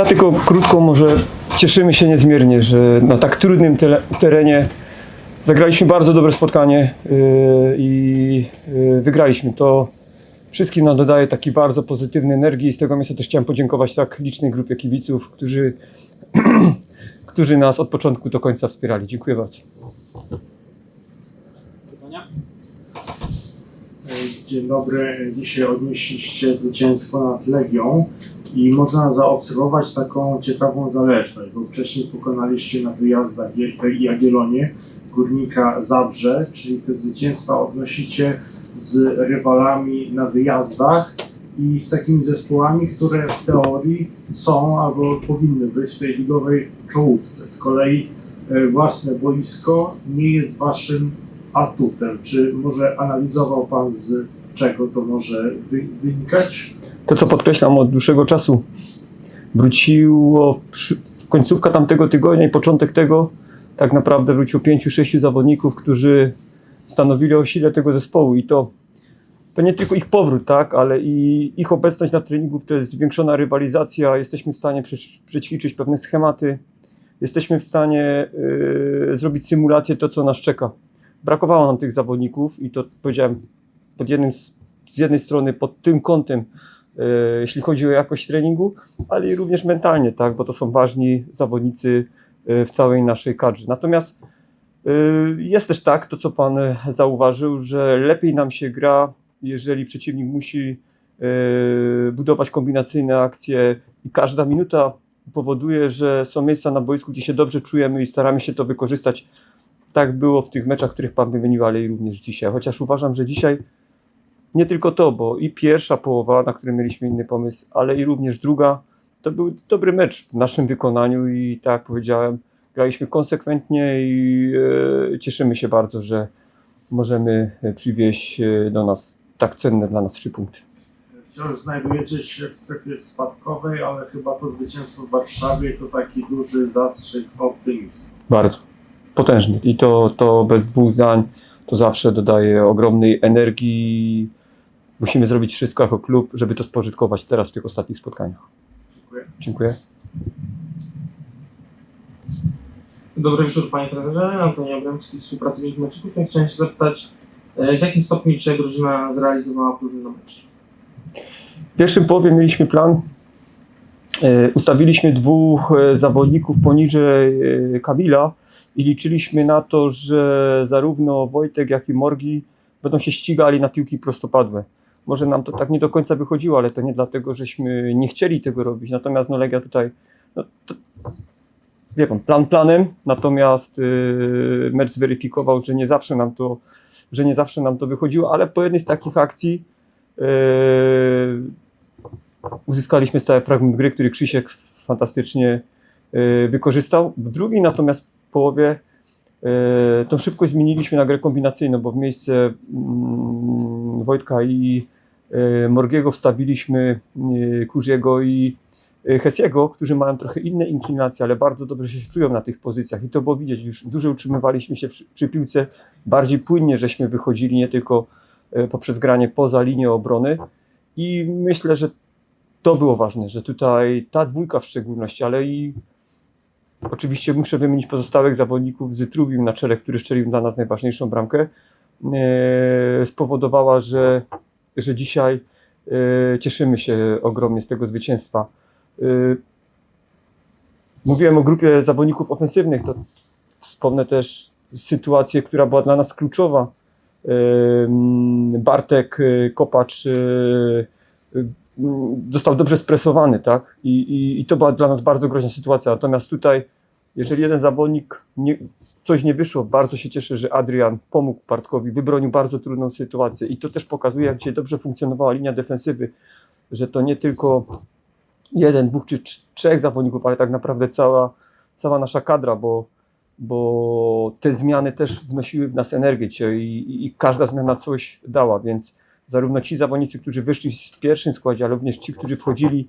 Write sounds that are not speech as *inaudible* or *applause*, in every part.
Ja tylko krótko może cieszymy się niezmiernie, że na tak trudnym terenie zagraliśmy bardzo dobre spotkanie yy, i yy, wygraliśmy. To wszystkim nam dodaje takiej bardzo pozytywnej energii i z tego miejsca też chciałem podziękować tak licznej grupie kibiców, którzy, *clears throat* którzy nas od początku do końca wspierali. Dziękuję bardzo. Dzień dobry. Dzisiaj odnieśliście zwycięstwo nad Legią i można zaobserwować taką ciekawą zależność, bo wcześniej pokonaliście na wyjazdach Je- Jagiellonię, Górnika Zabrze, czyli te zwycięstwa odnosicie z rywalami na wyjazdach i z takimi zespołami, które w teorii są albo powinny być w tej ligowej czołówce. Z kolei e, własne boisko nie jest waszym atutem. Czy może analizował Pan z czego to może wy, wynikać? To, co podkreślam od dłuższego czasu, wróciło przy- końcówka tamtego tygodnia i początek tego, tak naprawdę wróciło pięciu, sześciu zawodników, którzy stanowili o sile tego zespołu i to, to nie tylko ich powrót, tak, ale i ich obecność na treningu, to jest zwiększona rywalizacja, jesteśmy w stanie przećwiczyć pewne schematy, jesteśmy w stanie yy, zrobić symulację to, co nas czeka. Brakowało nam tych zawodników i to powiedziałem pod jednym, z jednej strony pod tym kątem, jeśli chodzi o jakość treningu, ale i również mentalnie, tak, bo to są ważni zawodnicy e, w całej naszej kadrze. Natomiast e, jest też tak, to co Pan e, zauważył, że lepiej nam się gra, jeżeli przeciwnik musi e, budować kombinacyjne akcje i każda minuta powoduje, że są miejsca na boisku, gdzie się dobrze czujemy i staramy się to wykorzystać. Tak było w tych meczach, których Pan wymienił, ale i również dzisiaj. Chociaż uważam, że dzisiaj nie tylko to, bo i pierwsza połowa, na której mieliśmy inny pomysł, ale i również druga, to był dobry mecz w naszym wykonaniu i tak jak powiedziałem, graliśmy konsekwentnie i e, cieszymy się bardzo, że możemy e, przywieźć e, do nas tak cenne dla nas trzy punkty. Wciąż znajdujecie się w strefie spadkowej, ale chyba to zwycięstwo w Warszawie to taki duży zastrzyk optymizmu. Bardzo potężny i to, to bez dwóch zdań to zawsze dodaje ogromnej energii. Musimy zrobić wszystko jako klub, żeby to spożytkować teraz w tych ostatnich spotkaniach. Dziękuję. Dziękuję. Dobry wieczór Panie Trenerze, Antoni Abramski, współpracownik meczków. Ja chciałem się zapytać, e, w jakim stopniu dzisiaj drużyna zrealizowała plan na mecz? W pierwszym połowie mieliśmy plan. E, Ustawiliśmy dwóch e, zawodników poniżej Kamila i liczyliśmy na to, że zarówno Wojtek, jak i Morgi będą się ścigali na piłki prostopadłe. Może nam to tak nie do końca wychodziło, ale to nie dlatego, żeśmy nie chcieli tego robić. Natomiast no Legia tutaj, no, to, wie pan, plan planem, natomiast yy, mecz zweryfikował, że nie zawsze nam to, że nie zawsze nam to wychodziło, ale po jednej z takich akcji yy, uzyskaliśmy stały fragment gry, który Krzysiek fantastycznie yy, wykorzystał. W drugiej natomiast połowie yy, tą szybkość zmieniliśmy na grę kombinacyjną, bo w miejsce mm, Wojtka i Morgiego wstawiliśmy yy, Kurziego i yy, Hesiego, którzy mają trochę inne inklinacje, ale bardzo dobrze się czują na tych pozycjach. I to było widać, już dłużej utrzymywaliśmy się przy, przy piłce, bardziej płynnie żeśmy wychodzili, nie tylko poprzez granie poza linię obrony. I myślę, że to było ważne, że tutaj ta dwójka w szczególności, ale i oczywiście muszę wymienić pozostałych zawodników. Z Trubił na czele, który szczelił dla nas najważniejszą bramkę, e, spowodowała, że, że dzisiaj e, cieszymy się ogromnie z tego zwycięstwa. E, Mówiłem o grupie zawodników ofensywnych, to wspomnę też sytuację, która była dla nas kluczowa. Bartek e, Kopacz został dobrze spresowany, tak? I, i, I to była dla nas bardzo groźna sytuacja. Natomiast tutaj, jeżeli jeden zawodnik nie, coś nie wyszło, bardzo się cieszę, że Adrian pomógł Bartkowi, wybronił bardzo trudną sytuację. I to też pokazuje, jak dzisiaj dobrze funkcjonowała linia defensywy, że to nie tylko jeden, dwóch czy trz- trzech zawodników, ale tak naprawdę cała, cała nasza kadra, bo, bo te zmiany też wnosiły w nas energię i, i, i każda zmiana coś dała, więc zarówno ci zawodnicy, którzy wyszli w pierwszym składzie, ale również ci, którzy wchodzili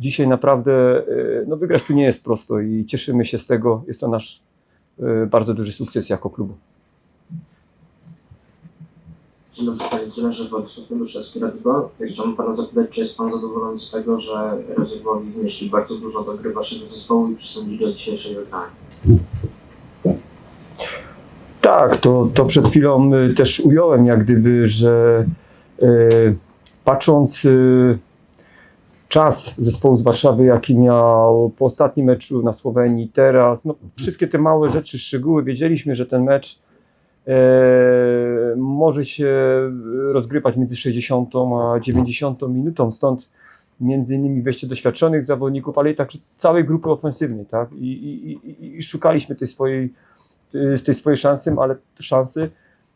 dzisiaj naprawdę, e, no wygrać tu nie jest prosto i cieszymy się z tego. Jest to nasz e, bardzo duży sukces jako klubu. Dzień dobry Panie Trenerze, Władysław Januszewski, Radibor. Ja Chciałbym Pana zapytać, czy jest Pan zadowolony z tego, że rezerwowi wnieśli bardzo dużo do gry Waszego zespołu i przysądzili do dzisiejszej wygrania? Tak, to, to przed chwilą y, też ująłem, jak gdyby, że y, patrząc y, czas zespołu z Warszawy, jaki miał po ostatnim meczu na Słowenii, teraz, no, wszystkie te małe rzeczy, szczegóły, wiedzieliśmy, że ten mecz e, może się rozgrywać między 60 a 90 minutą, stąd między innymi wejście doświadczonych zawodników, ale i także całej grupy ofensywnej, tak? I, i, i, szukaliśmy tej swojej z tej swojej szansy, ale szansy,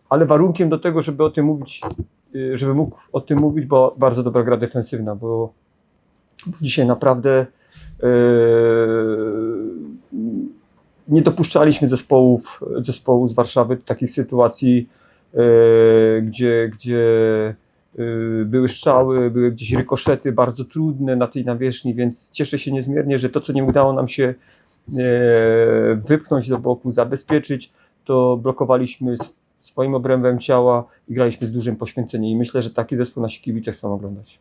ale warunkiem do tego, żeby o tym mówić, y, żeby mógł o tym mówić, bo bardzo dobra gra defensywna, bo dzisiaj naprawdę yy, nie dopuszczaliśmy zespołów, zespołu z Warszawy do takich sytuacji, yy, gdzie, gdzie yy, były strzały, były gdzieś rykoszety bardzo trudne na tej nawierzchni, więc cieszę się niezmiernie, że to, co nie udało nam się e, wypchnąć do boku, zabezpieczyć, to blokowaliśmy sw- swoim obrębem ciała i graliśmy z dużym poświęceniem. I myślę, że taki zespół nasi kibice chcą oglądać.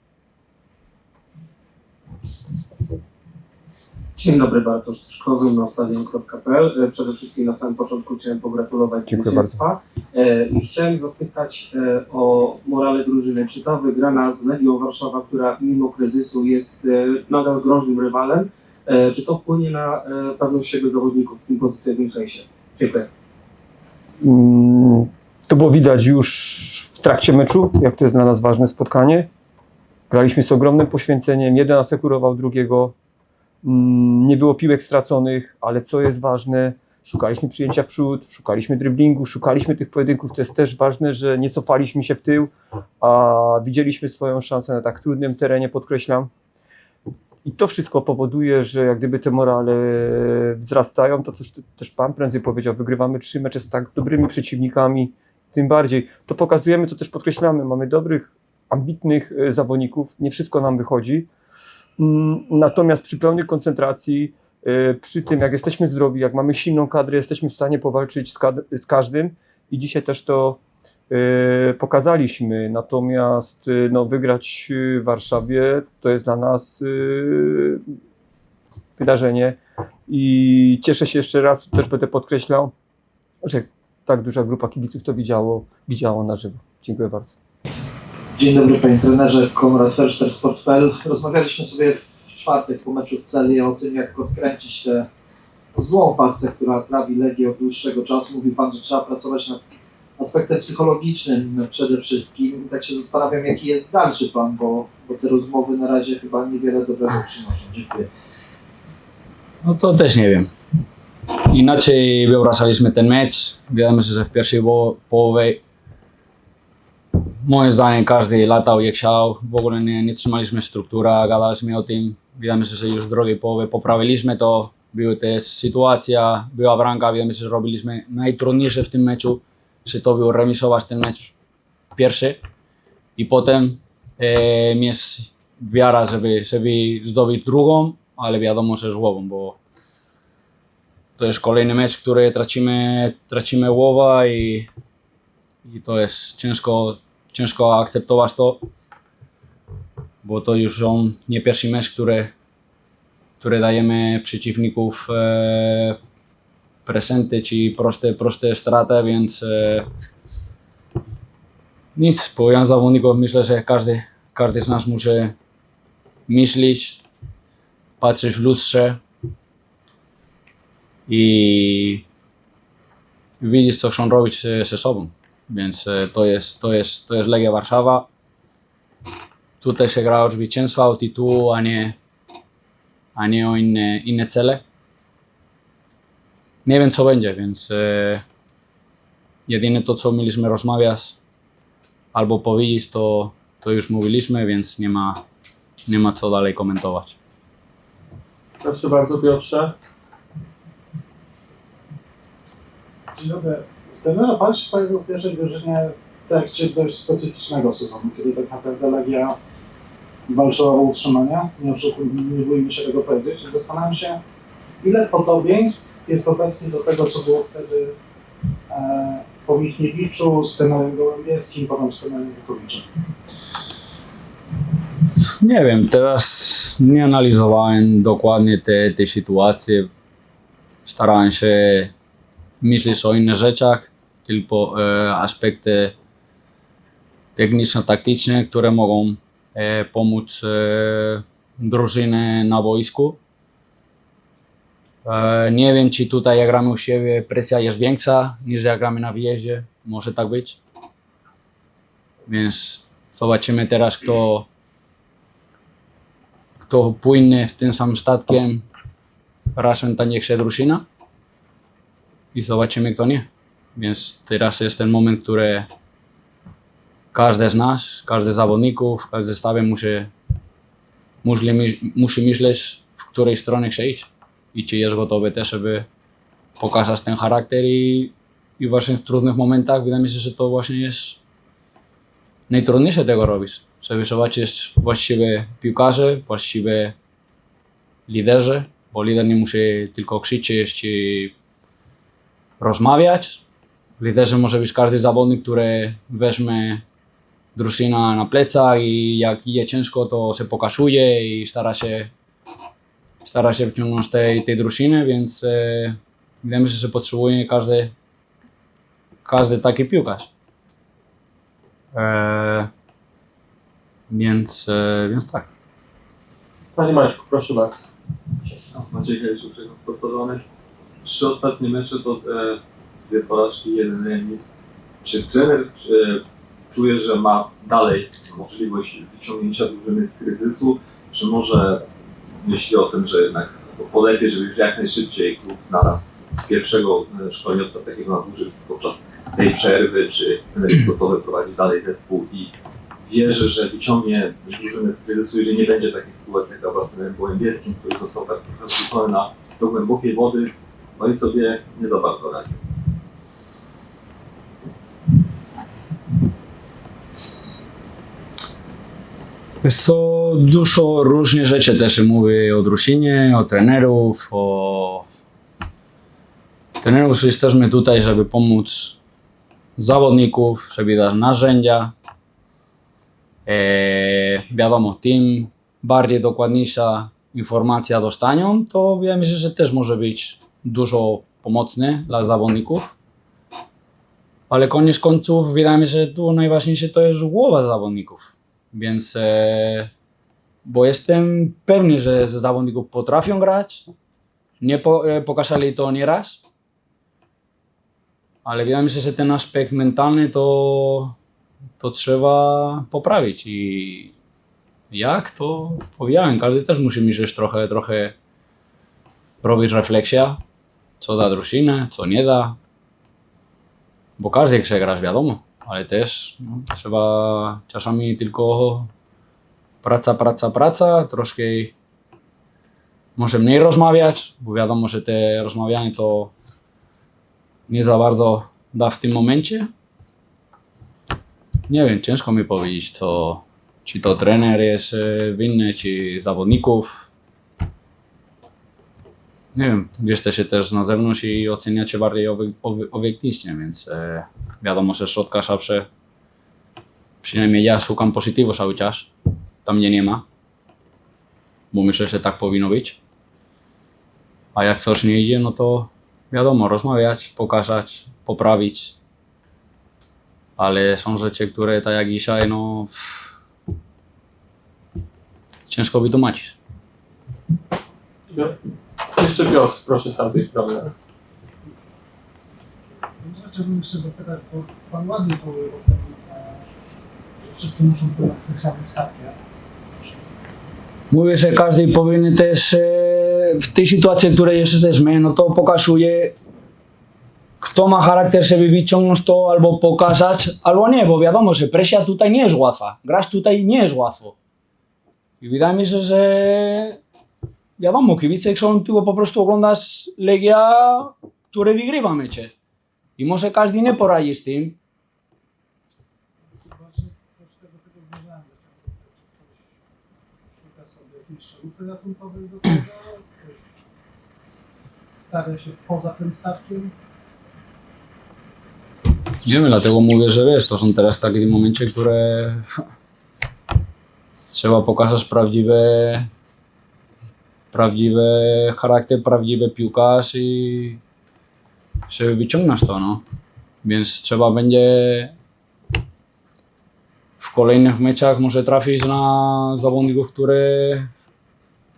Dzień dobry, Bartosz Szkoły na stadion.pl. E, Przede wszystkim na samym początku chciałem pogratulować Dziękuję zwycięstwa. E, I chciałem zapytać e, o morale drużyny. Czy ta wygrana z Legią Warszawa, która mimo kryzysu jest nadal groźnym rywalem, czy to wpłynie na pewność siebie zawodników w tym pozytywnym sensie? Dziękuję. Mm, To było widać już w trakcie meczu, jak to jest dla nas ważne spotkanie. Graliśmy z ogromnym poświęceniem, jeden asekurował drugiego. Mm, Nie było piłek straconych, ale co jest ważne, szukaliśmy przyjęcia w przód, szukaliśmy driblingu, szukaliśmy tych pojedynków. To jest też ważne, że nie cofaliśmy się w tył, a widzieliśmy swoją szansę na tak trudnym terenie, podkreślam. I to wszystko powoduje, że jak gdyby te morale wzrastają, to coś też Pan prędzej powiedział, wygrywamy trzy mecze z tak dobrymi przeciwnikami, tym bardziej. To pokazujemy, co też podkreślamy, mamy dobrych, ambitnych e, zawodników, nie wszystko nam wychodzi, Mm, natomiast przy pełnej koncentracji, e, przy tym jak jesteśmy zdrowi, jak mamy silną kadrę, jesteśmy w stanie powalczyć z, z każdym i dzisiaj też to e, pokazaliśmy. Natomiast no, wygrać w Warszawie to jest dla nas wydarzenie i cieszę się jeszcze raz, też będę podkreślał, że tak duża grupa kibiców to widziało, widziało na żywo. Dziękuję bardzo. Dzień dobry panie trenerze, Konrad Ferszter, Sport.pl. Rozmawialiśmy sobie w czwartek po meczu w Celi o tym, jak odkręcić tę złą pasę, która trawi Legię od dłuższego czasu. Mówił pan, że trzeba pracować nad aspektem psychologicznym przede wszystkim. Tak się zastanawiam, jaki jest dalszy plan, bo, bo te rozmowy na razie chyba niewiele dobrego przynoszą. Dziękuję. No to też nie wiem. Inaczej wyobrażaliśmy ten mecz. Wiadomo, że w pierwszej połowie moim zdaniem każdy latał jak chciał. W ogóle nie, nie trzymaliśmy struktura, gadaliśmy o tym. Wiemy, że już w drugiej połowie poprawiliśmy to. Były też sytuacja, była bramka, wiemy, że robiliśmy najtrudniejsze w tym meczu, że to był remisować ten mecz pierwszy i potem e, mieć wiara, żeby, żeby zdobyć drugą, ale wiadomo, że z głową, bo to jest kolejny mecz, który tracimy, tracimy głowa i, i to jest ciężko, ciężko akceptować to, bo to już on nie pierwszy mecz, który, który dajemy przeciwników e, prezenty czy proste, proste straty, więc e, nic, powiem zawodników, myślę, że każdy, każdy z nas musi myśleć, patrzeć w lustrze i widzieć, co chcą robić e, ze sobą. Więc e, to jest, to jest, to jest Legia Warszawa. Tutaj się gra o zwycięstwo, o tytuł, a nie, a nie o inne, inne cele. Nie wiem, co będzie, więc e, jedyne to, co mieliśmy rozmawiać albo powiedzieć, to, to już mówiliśmy, więc nie ma, nie ma co dalej komentować. Proszę bardzo, Piotrze. Dzień dobry. Trener, pan się pojawił w pierwszej drużynie w trakcie dość specyficznego sezonu, kiedy tak naprawdę Legia walczyła o utrzymanie. Nie, oszukuj- nie bójmy się tego powiedzieć. Zastanawiam się, ile podobieństw jest obecnie do tego, co było wtedy e, po Michniewiczu, z Temenem Gołębiewskim, potem z Temenem Witowiczem. Nie wiem, teraz nie analizowałem dokładnie te, te sytuacje. Starałem się myśleć o innych rzeczach, tylko e, aspekty techniczno-taktyczne, które mogą e, pomóc e, drużynie na boisku. Nie wiem, czy tutaj jak gramy u siebie presja jest większa niż jak gramy na wyjeździe. Może tak być. Więc zobaczymy teraz, kto, kto płynie w tym samym statkiem razem ta niech się drużyna i zobaczymy kto nie. Więc teraz jest ten moment, który każdy z nas, każdy z zawodników, każdy zestawie musi, musi, musi myśleć, w której stronie chce iść i czy jest gotowy też, żeby pokazać ten charakter i, i właśnie w trudnych momentach wydaje mi się, że to właśnie jest najtrudniejsze tego robić. Żeby zobaczyć właściwie piłkarze, właściwie liderzy, bo lider nie musi tylko krzyczeć czy rozmawiać. Liderze może być każdy zawodnik, który weźmie drużynę na plecach i jak je ciężko, to się pokazuje i stara się, stara się wciągnąć tej, tej drużyny, więc e, wydaje mi się, że potrzebuje każdy, każdy taki piłkarz. E, więc, e, więc tak. Panie Maćku, proszę bardzo. Maciej Hejczyk, transportowany. Trzy ostatnie mecze to e, dwie porażki, jeden remis. Czy trener e, czuje, że ma dalej możliwość wyciągnięcia drużyny z kryzysu? Czy może myśli o tym, że jednak polepiej, żeby jak najszybciej klub znalazł pierwszego e, szkoleniowca takiego na dłużej podczas tej przerwy, czy trener jest gotowy prowadzić dalej zespół i wierzy, że wyciągnie drużynę z kryzysu, jeżeli nie będzie takiej sytuacji jak w Arsenale Gołębiewskim, który został tak na do głębokiej wody, no i sobie nie za bardzo radzi. Co, dużo różnych rzeczy też się mówi o drużynie, o trenerów, o... Trenerów jesteśmy tutaj, żeby pomóc zawodników, żeby dać narzędzia. E, wiadomo, tym bardziej dokładniejsza informacja dostaną, to mi się, że też może być dużo pomocne dla zawodników. Ale koniec końców wydaje mi się, że tu najważniejsze to jest głowa zawodników. Więc, e, bo jestem pewny, że z zawodników potrafią grać. Nie po, e, pokazali to nieraz. Ale wydaje mi się, że ten aspekt mentalny to, to trzeba poprawić. I jak to powiedziałem, każdy też musi myśleć trochę, trochę robić refleksja, co da drużynę, co nie da. Bo każdy chce grać, wiadomo ale też no, trzeba czasami tylko praca, praca, praca, troszkę może mniej rozmawiać, bo wiadomo, że te rozmawianie to nie za bardzo da w tym momencie. Nie wiem, ciężko mi powiedzieć, to, czy to trener jest e, winny, czy zawodników. Nie wiem, jesteście też na zewnątrz i oceniacie bardziej obiek- obiek- obiektywnie, więc e, wiadomo, że środka zawsze, przynajmniej ja szukam pozytywu cały czas, tam mnie nie ma, bo myślę, że tak powinno być. A jak coś nie idzie, no to wiadomo, rozmawiać, pokazać, poprawić. Ale są rzeczy, które tak jak dzisiaj, no ciężko wytłumaczyć. Jeszcze Piotr, proszę z tamtej strony. Chciałbym jeszcze dopytać, bo Pan ładnie powiedział o tym, że wszyscy muszą pływać w tych samych statkach. Mówię, że każdy powinien też e, w tej sytuacji, w której jesteśmy, no to pokazuje, kto ma charakter, żeby wyciągnąć to albo pokazać, albo nie, bo wiadomo, że presja tutaj nie jest łatwa. Grać tutaj nie jest łatwo. I wydaje mi się, że wiadomo, kibice chcą tylko po prostu oglądać Legia, które wygrywa mecze. I może każdy nie poradzi z tym, szalupy ratunkowej do tego, ktoś stawia się poza tym statkiem. Nie wiem, dlatego mówię, że wiesz, to są teraz takie momenty, które *laughs* trzeba pokazać prawdziwe, prawdziwy charakter, prawdziwy piłkarz i żeby wyciągnąć to, no. Więc trzeba będzie w kolejnych meczach może trafić na zawodników, które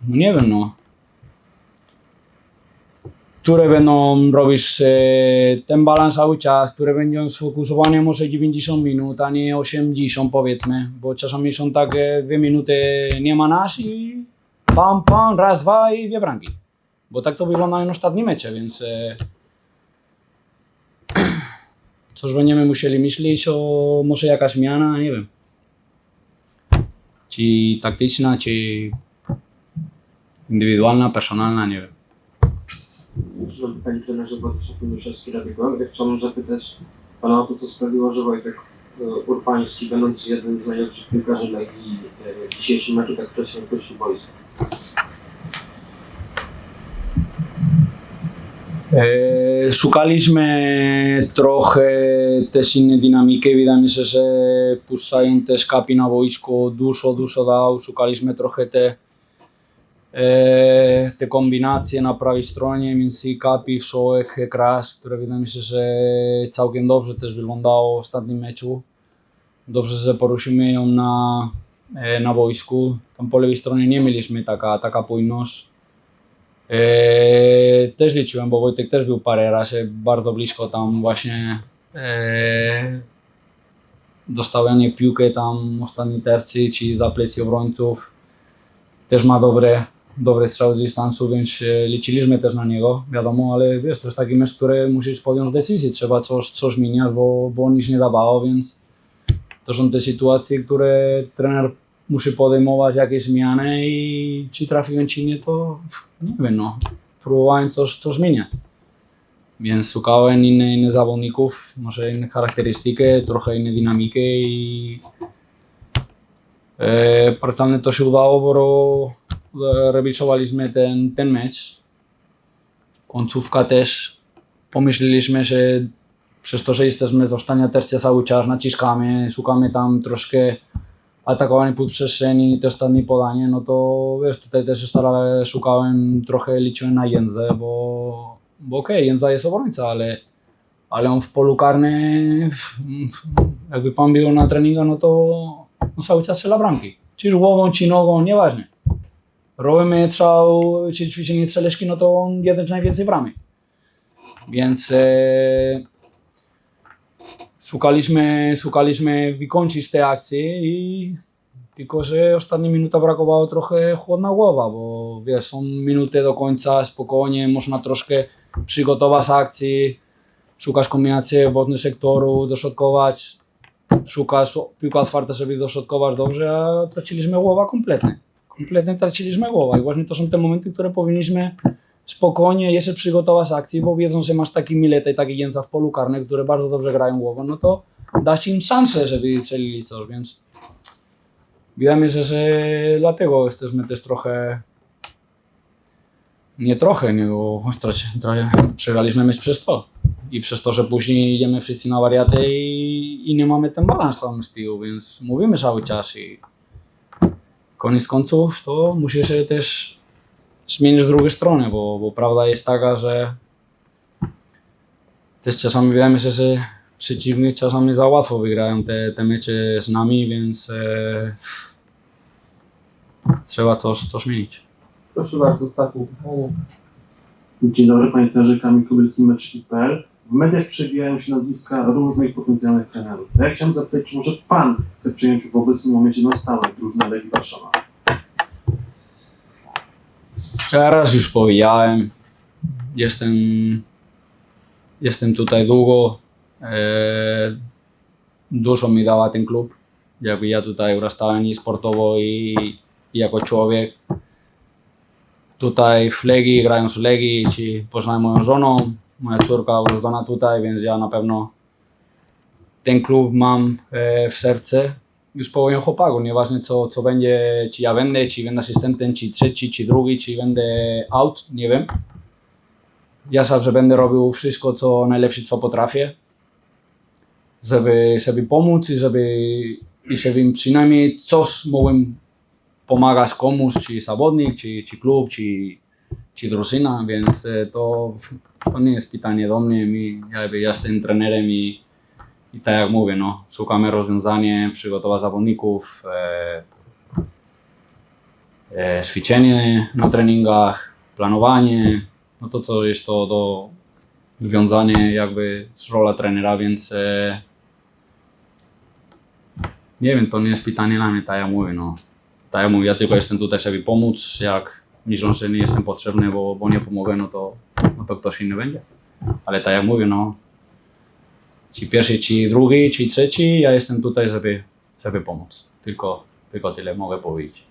no nie wiem, no które będą robić e, ten balans cały czas, które będą sfokusowane może 90 minut, a nie 80 powiedzmy, bo czasami są takie dwie minuty nie ma nas i pam, pam, raz, dwa i dwie bramki. Bo tak to wyglądają ostatnie mecze, więc e, coś będziemy musieli myśleć o może jakaś zmiana, nie wiem. Czy taktyczna, czy indywidualna, personalna, nie wiem. Panie Trenerze Władysław Minuszewski, Radego. Ja chciałbym zapytać Pana o to, co sprawiło, że Wojtek e, Urbański, będąc jednym z najlepszych piłkarzy Legii e, w dzisiejszym meczu, tak wcześnie opuścił boisko. E, Szukaliśmy trochę też innej dynamiki. Wydaje mi się, że puszczają też kapi na boisku dużo, dużo dał. Szukaliśmy trochę te, e, te kombinacje na prawej stronie między kapi, Wszołek, Kras, które wydaje mi się, że całkiem dobrze też wyglądało w ostatnim meczu. Dobrze, że poruszymy ją na, na boisku. Tam po lewej stronie nie mieliśmy taka, taka płynność. Eee, też liczyłem, bo Wojtek też był parę razy bardzo blisko tam właśnie eee, dostawianie piłkę tam ostatniej tercji, czy za plecy obrońców. Też ma dobre, dobre strzały z dystansu, więc e, liczyliśmy też na niego, wiadomo, ale wiesz, to jest taki mecz, który musisz podjąć decyzję, trzeba coś, coś zmieniać, bo, bo nic nie dawało, więc to są te sytuacje, które trener musi podejmować jakieś zmiany i czy trafiłem, czy nie, to nie wiem, no. Próbowałem coś, coś zmieniać. Więc szukałem innych inne zawodników, może inne charakterystyki, trochę inne dynamiki i e, parcialnie to się udało, bo realizowaliśmy ten, ten mecz. Końcówka też pomyśleliśmy, że przez to, że jesteśmy w ostatnia tercja cały czas, naciskamy, szukamy tam troszkę atakowanie półprzestrzeni, te ostatnie podanie, no to wiesz, tutaj też starałem, szukałem, trochę liczyłem na Jędzę, bo, bo okej, okay, Jędza jest obrońca, ale, ale on w polu karnym, jakby pan był na treningu, no to no cały czas strzela bramki. Czy głową, czy nogą, nieważne. Robimy strzał, czy ćwiczenie strzelecki, no to on jeden z najwięcej bramy. Więc e, szukaliśmy, szukaliśmy wykończyć te akcje i tylko, że ostatnia minuta brakowało trochę chłodna głowa, bo wiesz, są minuty do końca, spokojnie, można troszkę przygotować akcji, szukasz kombinacji wodny sektoru, dośrodkować, szukasz piłka otwarta, żeby dośrodkować dobrze, a traciliśmy głowę kompletnie. Kompletnie traciliśmy głowę i właśnie to są te momenty, które powinniśmy spokojnie jeszcze przygotować akcję, bo wiedzą, że masz taki Mileta i taki Jędza w polu karnym, które bardzo dobrze grają głową, no to dasz im szansę, żeby strzelili coś, więc wydaje mi się, że dlatego jesteśmy też trochę nie trochę, nie, bo przegraliśmy mecz przez to. I przez to, że później idziemy wszyscy na wariaty i, i nie mamy ten balans tam z tyłu, więc mówimy cały czas i koniec końców to musisz się też zmienić drugą stronę, bo, bo prawda jest taka, że też czasami mi się, że przeciwnik czasami za łatwo wygrają te, te mecze z nami, więc e, trzeba coś, coś zmienić. Proszę bardzo, ostatnie pytanie. Dzień dobry, panie trenerze Kamil. W mediach przewijają się nazwiska różnych potencjalnych trenerów. Ja chciałem zapytać, czy może pan chce przyjąć w obecnym momencie na stałe drużynę Legii Warszawa? Teraz już powiedziałem, jestem, jestem tutaj długo. E, dużo mi dała ten klub. Jakby ja tutaj urastałem i sportowo i, i jako człowiek. Tutaj w Legii, grając w Legii, czy poznałem moją żoną, moja córka urodzona tutaj, więc ja na pewno ten klub mam e, w serce już powiem chłopaku, nieważne co, co będzie, czy ja będę, czy będę asystentem, czy trzeci, czy drugi, czy będę out, nie wiem. Ja zawsze będę robił wszystko, co najlepsze, co potrafię. żeby, żeby pomóc i żeby, i żeby przynajmniej coś mogłem pomagać komuś, czy zawodnik, czy, czy klub, czy, czy drużyna, więc e, to, to nie jest pytanie do mnie. Mi, jakby ja jestem trenerem i, i tak jak mówię, no, szukamy rozwiązania, przygotować zawodników, e, e, ćwiczenie na treningach, planowanie, no to co jest to do wiązanie jakby z rola trenera, więc e, nie wiem, to nie jest pytanie dla mnie, tak jak mówię, no. Tak jak mówię, ja tylko jestem tutaj, żeby pomóc, jak myślą, że nie jestem potrzebny, bo, bo nie pomogę, no to, no to ktoś inny będzie. Ale tak jak mówię, no, czy pierwszy, czy drugi, czy trzeci, ja jestem tutaj, żeby, żeby pomóc. Tylko, tylko tyle mogę powiedzieć.